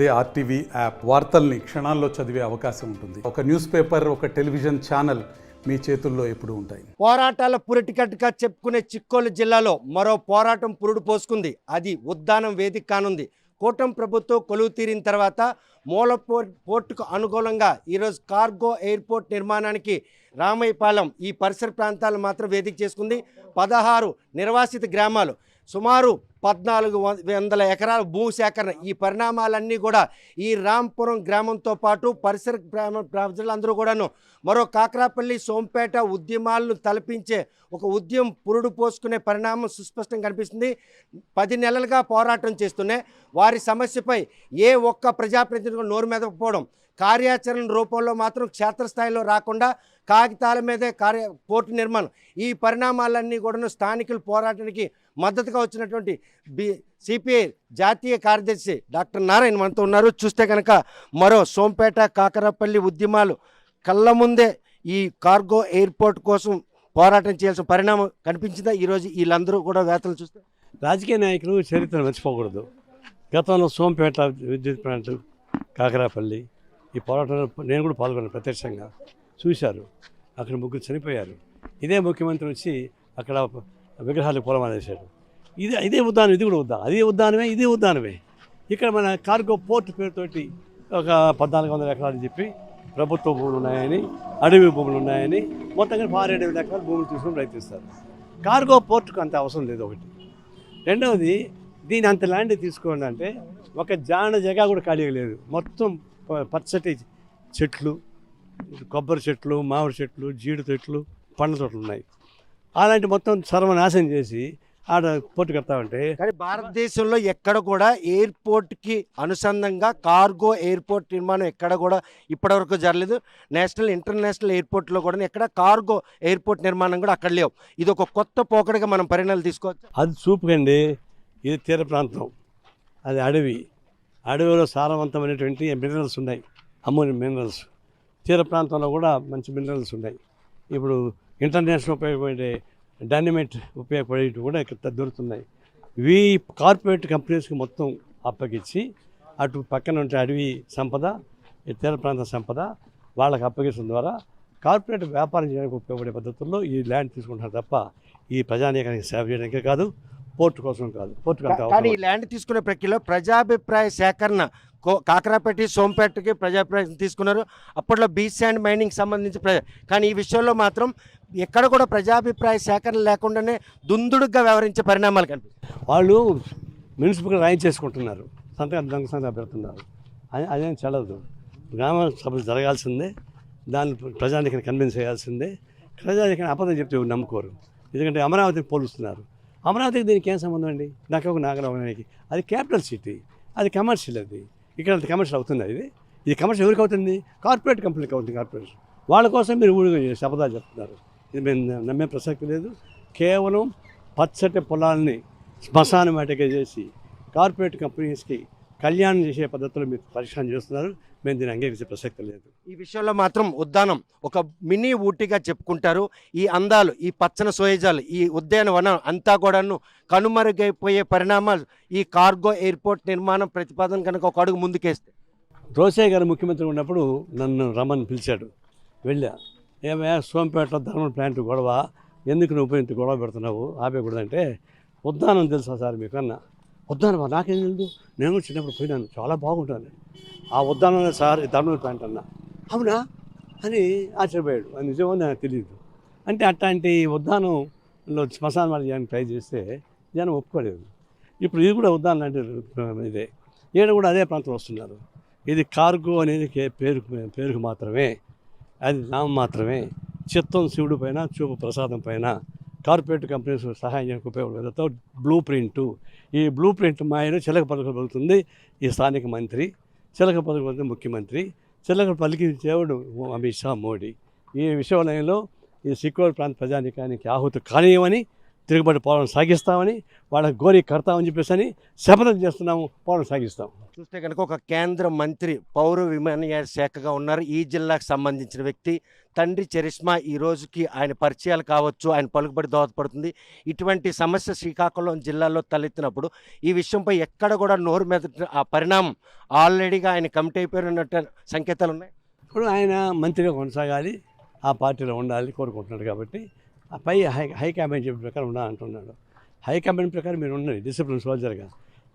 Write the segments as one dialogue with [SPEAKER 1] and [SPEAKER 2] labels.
[SPEAKER 1] అదే RTV app వార్తల్ని క్షణాల్లో చదివే అవకాశం ఉంటుంది. ఒక న్యూస్ పేపర్ ఒక టెలివిజన్ ఛానల్ మీ చేతుల్లో ఎప్పుడు ఉంటాయి.
[SPEAKER 2] పోరాటాల పురిటికట్టుగా చెప్పుకునే చిక్కోలు జిల్లాలో మరో పోరాటం పురుడు పోసుకుంది. అది ఉద్దానం వేదిక కానుంది. కూటమి ప్రభుత్వం కొలువు తీరిన తర్వాత మూల పోర్టుకు అనుకూలంగా ఈరోజు కార్గో ఎయిర్పోర్ట్ నిర్మాణానికి రామయ్యపాలెం ఈ పరిసర ప్రాంతాలు మాత్రం వేదిక చేసుకుంది. పదహారు నిర్వాసిత గ్రామాలు సుమారు పద్నాలుగు వందల ఎకరాల భూ సేకరణ. ఈ పరిణామాలన్నీ కూడా ఈ రాంపురం గ్రామంతో పాటు పరిసర గ్రామ ప్రజలందరూ కూడాను మరో కాకరాపల్లి సోంపేట ఉద్యమాలను తలపించే ఒక ఉద్యమం పురుడు పోసుకునే పరిణామం సుస్పష్టంగా కనిపిస్తుంది. పది నెలలుగా పోరాటం చేస్తూనే వారి సమస్యపై ఏ ఒక్క ప్రజాప్రతినిధులు నోరు మెదకపోవడం కార్యాచరణ రూపంలో మాత్రం క్షేత్రస్థాయిలో రాకుండా కాగితాల మీదే కార్య పోర్టు నిర్మాణం. ఈ పరిణామాలన్నీ కూడా స్థానికుల పోరాటానికి మద్దతుగా వచ్చినటువంటి బి సిపిఐ జాతీయ కార్యదర్శి డాక్టర్ నారాయణ మనతో ఉన్నారు. చూస్తే కనుక మరో సోంపేట కాకరపల్లి ఉద్యమాలు కళ్ళ ముందే ఈ కార్గో ఎయిర్పోర్ట్ కోసం పోరాటం చేయాల్సిన పరిణామం కనిపించిందా? ఈరోజు వీళ్ళందరూ కూడా వేతలు చూస్తే.
[SPEAKER 3] రాజకీయ నాయకులు చరిత్ర మర్చిపోకూడదు. గతంలో సోంపేట విద్యుత్ ప్లాంట్ కాకరాపల్లి ఈ పోరాటంలో నేను కూడా పాల్గొన్నాను ప్రత్యక్షంగా. చూశారు. అక్కడ ముగ్గురు చనిపోయారు. ఇదే ముఖ్యమంత్రి వచ్చి అక్కడ విగ్రహాలకు పొలమానేశాడు ఇది ఇదే ఉద్దానం ఇది కూడా ఉద్దానం. అదే ఉద్దానమే ఇదే ఉద్దానమే. ఇక్కడ మన కార్గో పోర్ట్ పేరుతోటి ఒక పద్నాలుగు వందల ఎకరాలు చెప్పి ప్రభుత్వ భూములు ఉన్నాయని అడవి భూములు ఉన్నాయని మొత్తంగా పారేడు వేల ఎకరాలు భూములు తీసుకుని ప్రయత్నిస్తారు. కార్గో పోర్టుకు అంత అవసరం లేదు ఒకటి. రెండవది దీని అంత ల్యాండ్ తీసుకోండి అంటే ఒక జాన జగా కూడా ఖాళీగా లేదు. మొత్తం పచ్చటి చెట్లు కొబ్బరి చెట్లు మామిడి చెట్లు జీడి చెట్లు పండ్ల తోటలు ఉన్నాయి. అలాంటి మొత్తం సర్వనాశనం చేసి ఆడ పోర్టు కడతామంటే
[SPEAKER 2] కానీ భారతదేశంలో ఎక్కడ కూడా ఎయిర్పోర్ట్కి అనుసంధంగా కార్గో ఎయిర్పోర్ట్ నిర్మాణం ఎక్కడ కూడా ఇప్పటివరకు జరగలేదు. నేషనల్ ఇంటర్నేషనల్ ఎయిర్పోర్ట్లో కూడా ఎక్కడ కార్గో ఎయిర్పోర్ట్ నిర్మాణం కూడా అక్కడ లేవు. ఇది ఒక కొత్త పోకడగా మనం పరిణామాలు తీసుకోవచ్చు.
[SPEAKER 3] అది చూపుకండి. ఇది తీర ప్రాంతం. అది అడవి. అడవిలో సారవంతమైనటువంటి మినరల్స్ ఉన్నాయి. అమ్మోనియం మినరల్స్ తీర ప్రాంతంలో కూడా మంచి మినరల్స్ ఉన్నాయి. ఇప్పుడు ఇంటర్నేషనల్ ఉపయోగపడే డైనమైట్ ఉపయోగపడేవి కూడా ఇక్కడ దొరుకుతున్నాయి. ఇవి కార్పొరేట్ కంపెనీస్కి మొత్తం అప్పగించి అటు పక్కన ఉంటే అడవి సంపద ఈ తీర ప్రాంత సంపద వాళ్ళకి అప్పగించడం ద్వారా కార్పొరేట్ వ్యాపారం చేయడానికి ఉపయోగపడే పద్ధతుల్లో ఈ ల్యాండ్ తీసుకుంటారు తప్ప ఈ ప్రజానీకానికి సేవ చేయడానికే కాదు. పోర్టు కోసం కాదు పోర్టుకు అంత
[SPEAKER 2] కానీ ఈ ల్యాండ్ తీసుకునే ప్రక్రియలో ప్రజాభిప్రాయ సేకరణ కో- కాకరాపేట సోంపేటకి ప్రజాభిప్రాయం తీసుకున్నారు. అప్పట్లో బీచ్ శాండ్ మైనింగ్ సంబంధించి కానీ ఈ విషయంలో మాత్రం ఎక్కడ కూడా ప్రజాభిప్రాయ సేకరణ లేకుండానే దుందుడుగా వ్యవహరించే పరిణామాలు కనిపిస్తాయి.
[SPEAKER 3] వాళ్ళు మున్సిపల్గా రాయించేసుకుంటున్నారు సంతకం దొంగ సంతకం పెడుతున్నారు. అది అదేం చల్లదు. గ్రామ సభలు జరగాల్సిందే. దాన్ని ప్రజానికి కన్విన్స్ చేయాల్సిందే. ప్రజానికి అబద్ధం చెప్తే నమ్ముకోరు. ఎందుకంటే అమరావతిని పోలుస్తున్నారు. అమరావతికి దీనికి ఏం సంబంధం అండి? నాకు ఒక నాగరావడానికి అది క్యాపిటల్ సిటీ. అది కమర్షియల్ అది. ఇక్కడ కమర్షియల్ అవుతుంది ఇది? ఇది కమర్షియల్ ఎవరికి అవుతుంది? కార్పొరేట్ కంపెనీకి అవుతుంది కార్పొరేషన్. వాళ్ళ కోసం మీరు ఊడిగా శపథాలు చెప్తున్నారు. ఇది మేము నమ్మే ప్రసక్తి లేదు. కేవలం పచ్చటి పొలాల్ని శ్మశాన వాటిగా చేసి కార్పొరేట్ కంపెనీస్కి కళ్యాణం చేసే పద్ధతిలో మీరు పరిశ్రమ చేస్తున్నారు. మేము దీన్ని అంగీకరించే ప్రసక్తి లేదు.
[SPEAKER 2] ఈ విషయంలో మాత్రం ఉద్దానం ఒక మినీ ఊటీగా చెప్పుకుంటారు. ఈ అందాలు ఈ పచ్చని సోయజాలు ఈ ఉద్యానవనం అంతా కూడాను కనుమరుగైపోయే పరిణామాలు ఈ కార్గో ఎయిర్పోర్ట్ నిర్మాణం ప్రతిపాదన కనుక ఒక అడుగు ముందుకేస్తే.
[SPEAKER 3] రోసయ్య గారు ముఖ్యమంత్రి ఉన్నప్పుడు నన్ను రమ్మని పిలిచాడు. వెళ్ళా. ఏమయ్యా సోంపేటలో ధర్మల్ ప్లాంట్ గొడవ ఎందుకు నువ్వు ఇంత గొడవ పెడుతున్నావు? ఆపేయకూడదంటే ఉద్దానం తెలుసా సార్ మీకు అన్న ఉద్దానమా నాకేం తెలియదు నేను కూడా చిన్నప్పుడు పోయినాను. చాలా బాగుంటుంది. ఆ ఉద్దానంలో సార్ ఈ ధర్మల్ ప్లాంట్ అన్న. అవునా? అని ఆశ్చర్యపోయాడు. అది నిజమో నాకు తెలియదు అంటే అట్లాంటి ఉద్దానంలో శ్మశాన వాళ్ళు ట్రై చేస్తే జనం ఒప్పుకోలేదు. ఇప్పుడు ఇది కూడా ఉద్దానం లాంటి ఇదే. ఈడ కూడా అదే ప్రాంతం వస్తున్నారు. ఇది కార్గో అనేది పేరుకు పేరుకు మాత్రమే. అది నామం మాత్రమే. చిత్తం శివుడి పైన చూపు ప్రసాదం పైన కార్పొరేట్ కంపెనీస్ సహాయం చేయడానికి ఉపయోగపడేతో బ్లూ ప్రింట్ ఈ బ్లూ ప్రింట్ మాయను చిలక పలుకబడుతుంది ఈ స్థానిక మంత్రి చిలక పలుకుతుంది ముఖ్యమంత్రి చిలక పలికి అమిత్ షా మోడీ. ఈ విషయంలో ఈ సిక్కోర్ ప్రాంత ప్రజానికానికి ఆహుతి కానియమని తిరుగుబడి పోరాటం సాగిస్తామని వాళ్ళ గోరి కడతామని చెప్పేసి అని శపథం చేస్తున్నాము పోరాటం సాగిస్తాం
[SPEAKER 2] చూస్తే కనుక ఒక కేంద్ర మంత్రి పౌర విమానయాన శాఖగా ఉన్నారు. ఈ జిల్లాకు సంబంధించిన వ్యక్తి. తండ్రి చరిష్మా ఈ రోజుకి ఆయన పరిచయాలు కావచ్చు ఆయన పలుకుబడి దోహదపడుతుంది. ఇటువంటి సమస్య శ్రీకాకుళం జిల్లాలో తలెత్తినప్పుడు ఈ విషయంపై ఎక్కడ కూడా నోరు మెదట ఆ పరిణామం ఆల్రెడీగా ఆయన కమిటీ అయిపోయినట్టు సంకేతాలు ఉన్నాయి.
[SPEAKER 3] ఇప్పుడు ఆయన మంత్రిగా కొనసాగాలి ఆ పార్టీలో ఉండాలి కోరుకుంటున్నాడు కాబట్టి ఆ పై హై హైకమాండ్ చెప్పిన ప్రకారం ఉండాలంటున్నాడు హైకమాండ్ ప్రకారం మీరు ఉండండి డిసిప్లిన్ సోల్జర్గా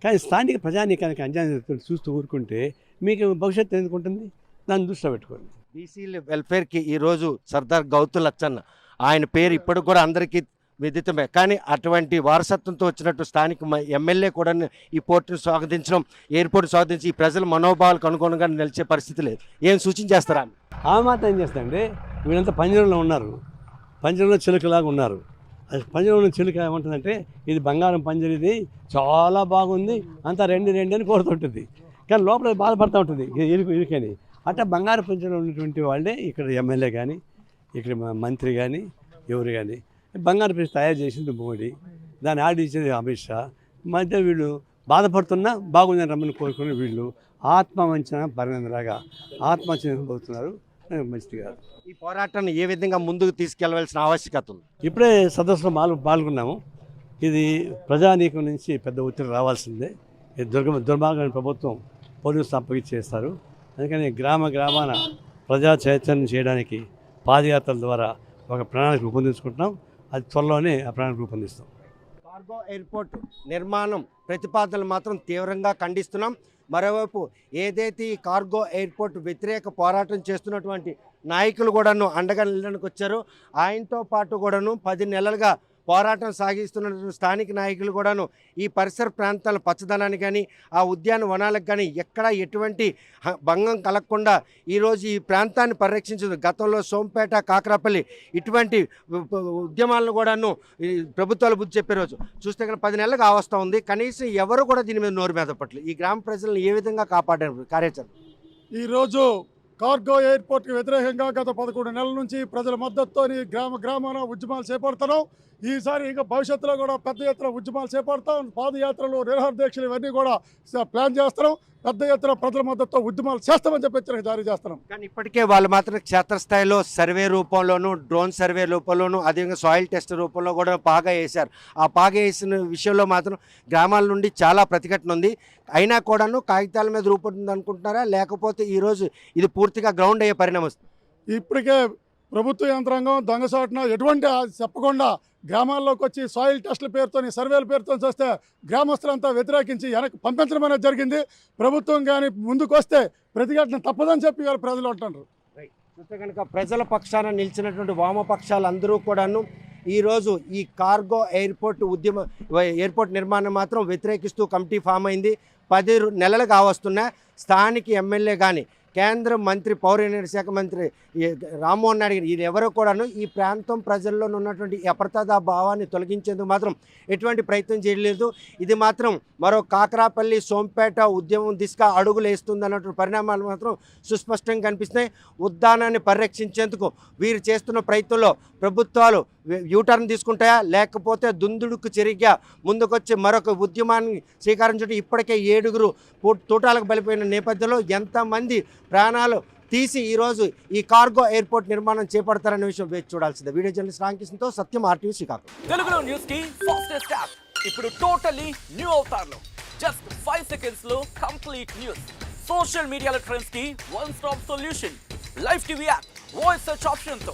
[SPEAKER 3] కానీ స్థానిక ప్రజానీకానికి అంజాన్ని చూస్తూ ఊరుకుంటే మీకు భవిష్యత్తు ఎందుకు ఉంటుంది? దాన్ని దృష్టిలో పెట్టుకోండి.
[SPEAKER 2] బీసీల వెల్ఫేర్కి ఈరోజు సర్దార్ గౌతు లచ్చన్న ఆయన పేరు ఇప్పటికి కూడా అందరికీ విదితమే. కానీ అటువంటి వారసత్వంతో వచ్చినట్టు స్థానిక ఎమ్మెల్యే కూడా ఈ పోర్టును స్వాగతించడం ఎయిర్పోర్ట్ స్వాగతించి ఈ ప్రజల మనోభావాలకు అనుగుణంగా నిలిచే పరిస్థితి లేదు. ఏం సూచించేస్తారా
[SPEAKER 3] ఆ మాత్రం ఏం చేస్తాండి వీళ్ళంతా పంజరంలో ఉన్నారు. పంజరంలో చిలుకలాగా ఉన్నారు. అది పంజరంలో చిలుక ఏమంటుందంటే ఇది బంగారం పంజరిది చాలా బాగుంది అంతా రెండు రెండు అని కోరుతుంటుంది. కానీ లోపల బాధపడుతూ ఉంటుంది ఇరుకు ఇరుకని. అట్లా బంగారు పంజరంలో ఉన్నటువంటి వాళ్ళే ఇక్కడ ఎమ్మెల్యే కానీ ఇక్కడ మంత్రి కానీ ఎవరు కానీ బంగారు పీస్ తయారు చేసింది మోడీ. దాన్ని ఆడించింది అమిత్ షా. మధ్య వీళ్ళు బాధపడుతున్నా బాగుందని రమ్మని కోరుకుని వీళ్ళు ఆత్మవంచన పరిణామలాగా ఆత్మవంచన పోతున్నారు. మంచిది కాదు.
[SPEAKER 2] ఈ పోరాటాన్ని ఏ విధంగా ముందుకు తీసుకెళ్ళవలసిన ఆవశ్యకత ఉంది?
[SPEAKER 3] ఇప్పుడే సదస్సులో పాల్గొ పాల్గొన్నాము. ఇది ప్రజానీకం నుంచి పెద్ద ఒత్తిడి రావాల్సిందే. ఇది దుర్గ దుర్మార్గమైన ప్రభుత్వం పోలీసు అప్పగిచ్చేస్తారు అందుకని గ్రామ గ్రామాన ప్రజా చైతన్యం చేయడానికి పాదయాత్రల ద్వారా ఒక ప్రణాళిక రూపొందించుకుంటున్నాం. అది త్వరలోనే ఆ ప్రణాళిక రూపొందిస్తాం.
[SPEAKER 2] కార్గో ఎయిర్పోర్ట్ నిర్మాణం ప్రతిపాదనలు మాత్రం తీవ్రంగా ఖండిస్తున్నాం. మరోవైపు ఏదైతే ఈ కార్గో ఎయిర్పోర్ట్ వ్యతిరేక పోరాటం చేస్తున్నటువంటి నాయకులు కూడాను అండగా నిలడానికి వచ్చారు. ఆయనతో పాటు కూడాను పది నెలలుగా పోరాటం సాగిస్తున్నటువంటి స్థానిక నాయకులు కూడాను ఈ పరిసర ప్రాంతాల పచ్చదనానికి కానీ ఆ ఉద్యాన వనాలకు కానీ ఎక్కడా ఎటువంటి భంగం కలగకుండా ఈరోజు ఈ ప్రాంతాన్ని పరిరక్షించదు. గతంలో సోంపేట కాకరాపల్లి ఇటువంటి ఉద్యమాలను కూడాను ప్రభుత్వాలు బుద్ధి చెప్పే రోజు. చూస్తే ఇక్కడ పది నెలలకు అవస్థ ఉంది. కనీసం ఎవరు కూడా దీని మీద నోరు మీద పట్టలేదు ఈ గ్రామ ప్రజలను ఏ విధంగా కాపాడారు కార్యాచరణ?
[SPEAKER 4] ఈరోజు కార్గో ఎయిర్పోర్ట్కి వ్యతిరేకంగా గత పదకొండు నెలల నుంచి ప్రజల మద్దతుతో గ్రామ గ్రామాన ఉద్యమాలు చేపడుతున్నాం. ఈసారి ఇంకా భవిష్యత్తులో కూడా పెద్ద ఎత్తున ఉద్యమాలు చేపడతాం. పాదయాత్రలు నిరహార దీక్షలు ఇవన్నీ కూడా ప్లాన్ చేస్తున్నాం. పెద్ద ఎత్తున ప్రజల మద్దతుతో ఉద్యమాలు చేస్తామని చెప్పి హెచ్చరిక జారీ చేస్తున్నాం.
[SPEAKER 2] కానీ ఇప్పటికే వాళ్ళు మాత్రం క్షేత్రస్థాయిలో సర్వే రూపంలోను డ్రోన్ సర్వే రూపంలోను అదేవిధంగా సాయిల్ టెస్ట్ రూపంలో కూడా పాగా వేశారు. ఆ పాగా వేసిన విషయంలో మాత్రం గ్రామాల నుండి చాలా ప్రతిఘటన ఉంది. అయినా కూడాను కాగితాల మీద రూపొంది అనుకుంటున్నారా లేకపోతే ఈరోజు ఇది పూర్తిగా గ్రౌండ్ అయ్యే పరిణామం
[SPEAKER 4] ఇప్పటికే ప్రభుత్వ యంత్రాంగం దొంగసాటున ఎటువంటి చెప్పకుండా గ్రామాల్లోకి వచ్చి సాయిల్ టెస్టుల పేరుతో సర్వేల పేరుతో చూస్తే గ్రామస్తులంతా వ్యతిరేకించి వెనక్కి పంపించడం అనేది జరిగింది. ప్రభుత్వం కానీ ముందుకు వస్తే ప్రతిఘటన తప్పదని చెప్పి వాళ్ళు ప్రజలు అంటున్నారు.
[SPEAKER 2] చూస్తే కనుక ప్రజల పక్షాన నిలిచినటువంటి వామపక్షాలు అందరూ కూడాను ఈరోజు ఈ కార్గో ఎయిర్పోర్ట్ ఉద్యమ ఎయిర్పోర్ట్ నిర్మాణం మాత్రం వ్యతిరేకిస్తూ కమిటీ ఫామ్ అయింది. పది నెలలు కావస్తున్నా స్థానిక ఎమ్మెల్యే కానీ కేంద్ర మంత్రి పౌర వినియోగ శాఖ మంత్రి రామ్మోహన్ నాయుడు గారు ఇది ఎవరో కూడాను ఈ ప్రాంతం ప్రజల్లో ఉన్నటువంటి అప్రతాద భావాన్ని తొలగించేందుకు మాత్రం ఎటువంటి ప్రయత్నం చేయలేదు. ఇది మాత్రం మరో కాకరాపల్లి సోంపేట ఉద్యమం దిశగా అడుగులు వేస్తుంది అన్నటువంటి పరిణామాలు మాత్రం సుస్పష్టంగా కనిపిస్తున్నాయి. ఉద్దానాన్ని పరిరక్షించేందుకు వీరు చేస్తున్న ప్రయత్నంలో ప్రభుత్వాలు యూటర్న్ తీసుకుంటాయా? లేకపోతే దుందుడుకు చెరిగ్గా ముందుకొచ్చి మరొక ఉద్యమాన్ని స్వీకరించడం ఇప్పటికే ఏడుగురు తూటాలకు బలిపోయిన నేపథ్యంలో ఎంతమంది ప్రాణాలు తీసి ఈరోజు ఈ కార్గో ఎయిర్పోర్ట్ నిర్మాణం చేపడతారనే విషయం వేచి చూడాల్సిందే. వీడియో జర్నలిస్ట్ రామకృష్ణతో సత్యం ఆర్టీవీ శ్రీకాకుళం.
[SPEAKER 5] తెలుగులో న్యూస్కి ఫాస్టెస్ట్ యాప్ ఇప్పుడు టోటలీ న్యూ అవుతారులో జస్ట్ ఫైవ్ సెకండ్స్లో కంప్లీట్ న్యూస్ సోషల్ మీడియాలో ట్రెండ్స్కి one stop solution live TV app voice search ఆప్షన్తో